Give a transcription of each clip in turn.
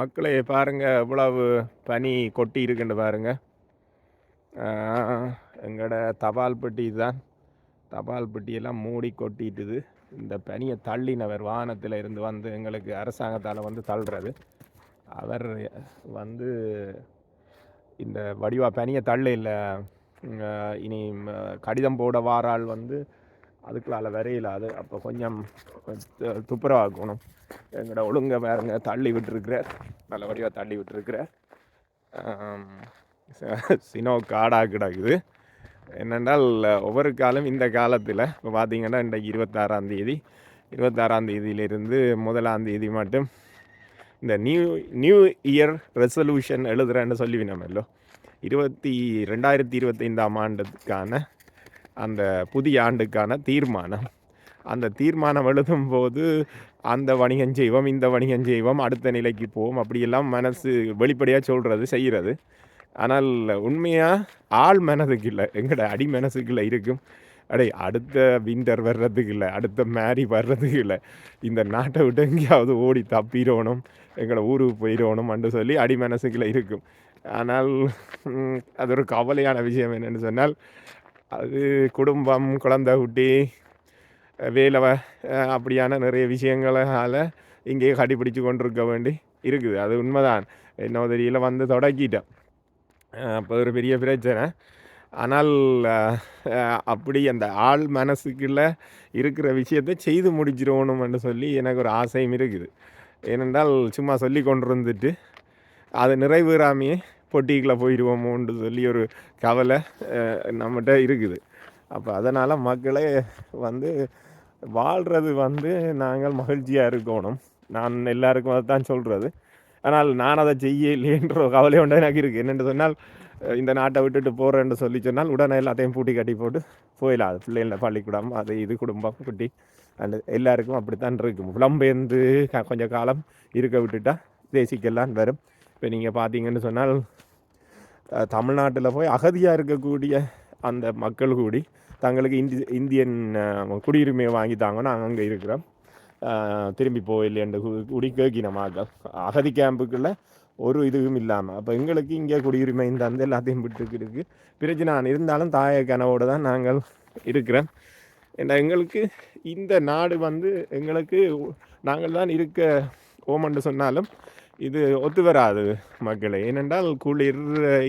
மக்களை பாருங்கள் எவ்வளவு பனி கொட்டி இருக்குன்னு பாருங்கள் எங்களோட தபால் பெட்டி தான் தபால் பெட்டியெல்லாம் மூடி கொட்டிட்டுது. இந்த பனியை தள்ளினவர் வானத்தில் இருந்து வந்து எங்களுக்கு அரசாங்கத்தால் வந்து தள்ளுறது. அவர் வந்து இந்த வடிவா பனியை தள்ள இல்லை இனி கடிதம் போட வாரால் வந்து அதுக்குள்ளால வரையில அது அப்போ கொஞ்சம் துப்புரவாக்கணும். எங்களோட ஒழுங்க வேறுங்க தள்ளி விட்டுருக்குறார் நல்ல வடிவாக தள்ளி விட்டுருக்குறார் சினோ காடாக கிடக்குது. என்னென்றால் ஒவ்வொரு காலம் இந்த காலத்தில் இப்போ பார்த்தீங்கன்னா இன்றைக்கு இருபத்தாறாம் தேதி. இருபத்தாறாம் தேதியிலிருந்து முதலாம் தேதி மட்டும் இந்த நியூ நியூ இயர் ரெசல்யூஷன் எழுதுறேன்னு சொல்லி நம்மளோ இருபத்தி ரெண்டாயிரத்தி இருபத்தைந்தாம் ஆண்டுக்கான அந்த புதிய ஆண்டுக்கான தீர்மானம். அந்த தீர்மானம் எழுதும் போது அந்த வணிகம் செய்வோம் இந்த வணிகம் செய்வோம் அடுத்த நிலைக்கு போவோம் அப்படியெல்லாம் மனசு வெளிப்படையாக சொல்கிறது செய்கிறது ஆனால் உண்மையாக ஆள் மனதுக்கு இல்லை எங்கட அடி மனசுக்குள்ளே இருக்கும். அடே அடுத்த விண்டர் வர்றதுக்கு இல்லை அடுத்த மேரி வர்றதுக்கு இல்லை இந்த நாட்டை விட்டு எங்கேயாவது ஓடி தப்பிடணும் எங்களை ஊருக்கு போயிடணும் போயிடணும்னு சொல்லி அடி மனசுக்குள்ளே இருக்கும். ஆனால் அது ஒரு கவலையான விஷயம் என்னென்னு சொன்னால் அது குடும்பம் குழந்தை குட்டி வேலை அப்படியான நிறைய விஷயங்களால் இங்கேயே கடைப்பிடிச்சு கொண்டிருக்க வேண்டி இருக்குது. அது உண்மைதான். என்ன தெரியல வந்து தொடக்கிட்டேன். அப்போ ஒரு பெரிய பிரச்சனை. ஆனால் அப்படி அந்த ஆள் மனசுக்குள்ள இருக்கிற விஷயத்தை செய்து முடிச்சிடணும்னு சொல்லி எனக்கு ஒரு ஆசையும் இருக்குது. ஏனென்றால் சும்மா சொல்லி கொண்டு இருந்துட்டு அது நிறைவேறாமையே பொட்டிக்குள்ளே போயிடுவோமோன்னு சொல்லி ஒரு கவலை நம்மகிட்ட இருக்குது. அப்போ அதனால் மக்களே வந்து வாழ்கிறது வந்து நாங்கள் மகிழ்ச்சியாக இருக்கணும். நான் எல்லாருக்கும் அதை தான் சொல்கிறது ஆனால் நான் அதை செய்யலையேன்ற ஒரு கவலை ஒன்று எனக்கு இருக்குது என்னென்று சொன்னால் இந்த நாட்டை விட்டுட்டு போகிறேன்னு சொல்லி சொன்னால் உடனே எல்லாத்தையும் பூட்டி கட்டி போட்டு போயிடலாம். அது பள்ளிக்கூடம் அது இது குடும்பம் குட்டி அந்த எல்லாருக்கும் அப்படித்தான் இருக்கும். புலம்பெயர்ந்து கொஞ்சம் காலம் இருக்க விட்டுட்டா தேசிக்கெல்லாம் வரும். இப்போ நீங்கள் பார்த்தீங்கன்னு சொன்னால் தமிழ்நாட்டில் போய் அகதியாக இருக்கக்கூடிய அந்த மக்கள் கூடி தங்களுக்கு இந்தி இந்தியன் குடியுரிமையை வாங்கி தாங்க நாங்கள் அங்கே இருக்கிறோம். திரும்பி போயில்லைன்ற குடி கேக்கினமாக. அகதி கேம்புக்குள்ள ஒரு இதுவும் இல்லாமல் அப்போ எங்களுக்கு இங்கே குடியுரிமை இந்த அந்த எல்லாத்தையும் விட்டுக்கிருக்கு பிரச்சனை நான் இருந்தாலும் தாய கனவோடு தான் நாங்கள் இருக்கிறோம். ஏன்னா எங்களுக்கு இந்த நாடு வந்து எங்களுக்கு நாங்கள் தான் இருக்க ஓமன்று சொன்னாலும் இது ஒத்து வராது மக்களை. ஏனென்றால் குளிர்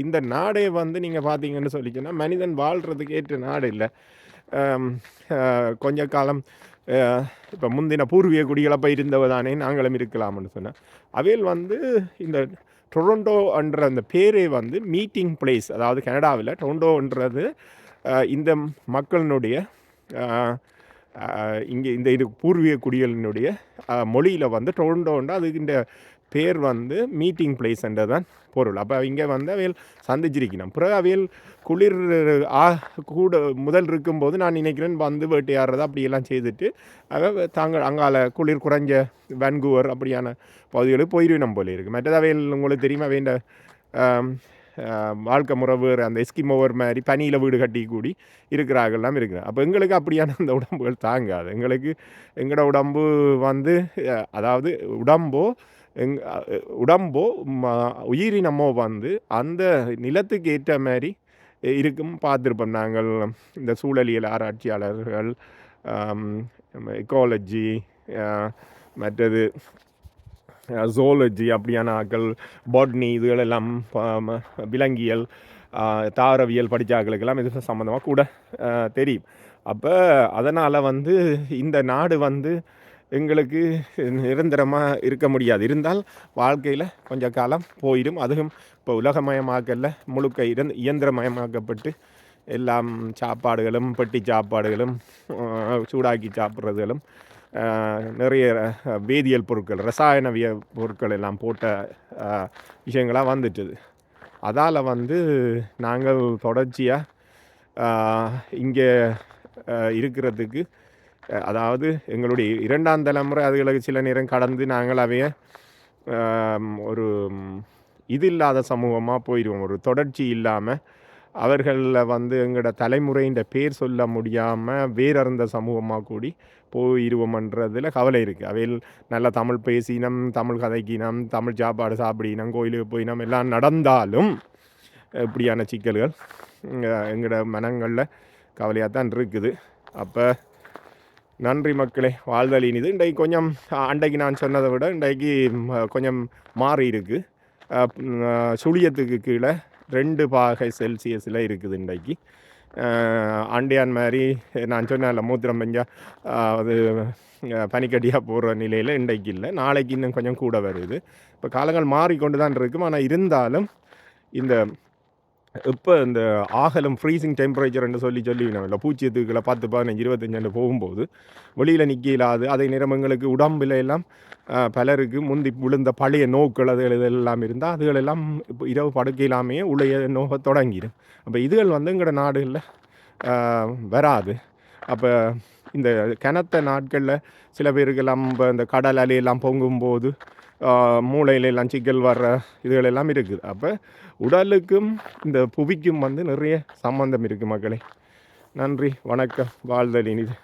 இந்த நாடே வந்து நீங்கள் பார்த்தீங்கன்னு சொல்லி சொன்னால் மனிதன் வாழ்கிறதுக்கு ஏற்ற நாடு இல்லை. கொஞ்ச காலம் இப்போ முந்தின பூர்வீக குடிகளப்போ போய் இருந்தவ தானே நாங்களும் இருக்கலாம்னு சொன்னேன் அவையில் வந்து இந்த டொரண்டோ என்ற அந்த பேரே வந்து மீட்டிங் பிளேஸ் அதாவது கனடாவில் டொரண்டோன்றது இந்த மக்களினுடைய இங்கே இந்த இது பூர்வீக குடிகளினுடைய மொழியில் வந்து டொரண்டோன்ற அதுக்கு இந்த பேர் வந்து மீட்டிங் பிளேஸ் தான் பொருள். அப்போ இங்கே வந்து அவையில் சந்திச்சிருக்கணும் பிறகு அவையில் குளிர் ஆ கூட முதல் இருக்கும்போது நான் நினைக்கிறேன் வந்து வேட்டையாடுறது அப்படியெல்லாம் செய்துட்டு அவ தாங்கள் அங்கால குளிர் குறைஞ்ச வன்கூவர் அப்படியான பகுதிகளுக்கு போயிருவினம் போல இருக்குது மற்றது அவையில் உங்களுக்கு தெரியுமா வேண்ட வாழ்க்கை முறை வேறு அந்த எஸ்கிமோவர் மாதிரி பனியில் வீடு கட்டி கூடி இருக்கிறார்கள்லாம் இருக்கிறாங்க அப்போ எங்களுக்கு அப்படியான அந்த உடம்புகள் தாங்காது. எங்களுக்கு எங்களோட உடம்பு வந்து அதாவது உடம்போ எங் உடம்போ ம- உயிரினமோ வந்து அந்த நிலத்துக்கு ஏற்ற மாதிரி இருக்கும் பார்த்துருப்போம் நாங்கள். இந்த சூழலியல் ஆராய்ச்சியாளர்கள் எக்காலஜி மற்றது ஜோலஜி அப்படியான ஆக்கள் பாட்னி இதுகளெல்லாம் விலங்கியல் தாரவியல் தாவரவியல் படித்த இது சம்மந்தமாக கூட தெரியும். அப்போ அதனால் வந்து இந்த நாடு வந்து எங்களுக்கு நிரந்தரமாக இருக்க முடியாது. இருந்தால் வாழ்க்கையில் கொஞ்ச காலம் போயிடும். அதுவும் இப்போ உலகமயமாக்கல்ல முழுக்க இறந்து இயந்திரமயமாக்கப்பட்டு எல்லாம் சாப்பாடுகளும் பெட்டி சாப்பாடுகளும் சூடாக்கி சாப்பிட்றதுகளும் நிறைய வேதியியல் பொருட்கள் ரசாயனவிய பொருட்கள் எல்லாம் போட்ட விஷயங்களாக வந்துட்டுது. அதால் வந்து நாங்கள் தொடர்ச்சியாக இங்கே இருக்கிறதுக்கு அதாவது எங்களுடைய இரண்டாம் தலைமுறை அதுகளுக்கு சில நேரம் கடந்து நாங்கள் அவைய ஒரு இது இல்லாத சமூகமாக போயிடுவோம் ஒரு தொடர்ச்சி இல்லாமல் அவர்களில் வந்து எங்களோட தலைமுறையின் பேர் சொல்ல முடியாமல் வேறறிந்த சமூகமாக கூடி போயிருவோம்ன்றதுல கவலை இருக்குது அவையில் நல்ல தமிழ் பேசினம் தமிழ் கதைக்கினம் தமிழ் சாப்பாடு சாப்பிடினம் கோயிலுக்கு போயினம் எல்லாம் நடந்தாலும் இப்படியான சிக்கல்கள் எங்களோட மனங்களில் கவலையாக தான் இருக்குது. அப்போ நன்றி மக்களே வாழ்தல் இனிது. இன்றைக்கு கொஞ்சம் அன்றைக்கு நான் சொன்னதை விட இன்றைக்கு கொஞ்சம் மாறி இருக்கு. சுழியத்துக்கு கீழே ரெண்டு பாகை செல்சியஸில் இருக்குது இன்றைக்கு. ஆண்டியான் மாதிரி நான் சொன்னேன்ல மூத்திரம் பெஞ்சா அது பனிக்கட்டியாக போடுற நிலையில் இன்றைக்கு இல்லை. நாளைக்கு இன்னும் கொஞ்சம் கூட வருது. இப்போ காலங்கள் மாறிக்கொண்டு தான் இருக்கும். ஆனால் இருந்தாலும் இந்த இப்போ இந்த ஆகலம் ஃப்ரீசிங் டெம்பரேச்சர்னு சொல்லி சொல்லி இல்லை பூச்சியத்துக்களை பத்து பதினஞ்சு இருபத்தஞ்சுன்னு போகும்போது வெளியில் நிற்க இல்லாது அதே நேரம் எங்களுக்கு உடம்புல எல்லாம் பலருக்கு முந்தி விழுந்த பழைய நோக்கள் அதுகள் இதெல்லாம் இருந்தால் அதுகளெல்லாம் இப்போ இரவு படுக்கையிலாமே உடைய நோக தொடங்கிடும். அப்போ இதுகள் வந்து எங்களோட நாடுகளில் வராது. அப்போ இந்த கனத்த நாட்களில் சில பேருக்கெல்லாம் இப்போ இந்த கடல் அலையெல்லாம் பொங்கும்போது மூளையில் எல்லாம் வர்ற இதுகள் எல்லாம் இருக்குது. அப்போ உடலுக்கும் இந்த புவிக்கும் வந்து நிறைய சம்பந்தம் இருக்குது மக்களே. நன்றி வணக்கம் வாழ்தல் இனிது